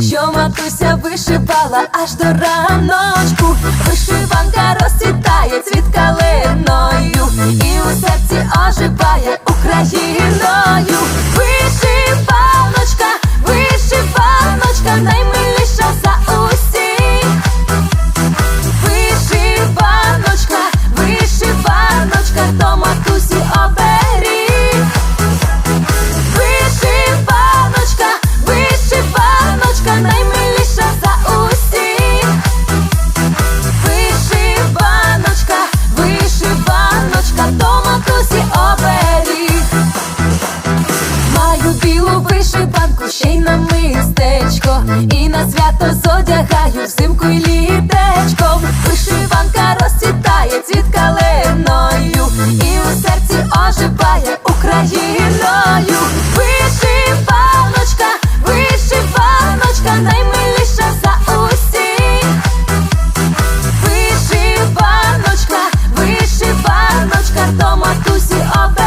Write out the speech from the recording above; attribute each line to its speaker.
Speaker 1: що матуся вишивала аж до раночку. Вишиванка матусі оберіг. Маю білу вишиванку, ще й на мистечко, і на свято Lucy Oba.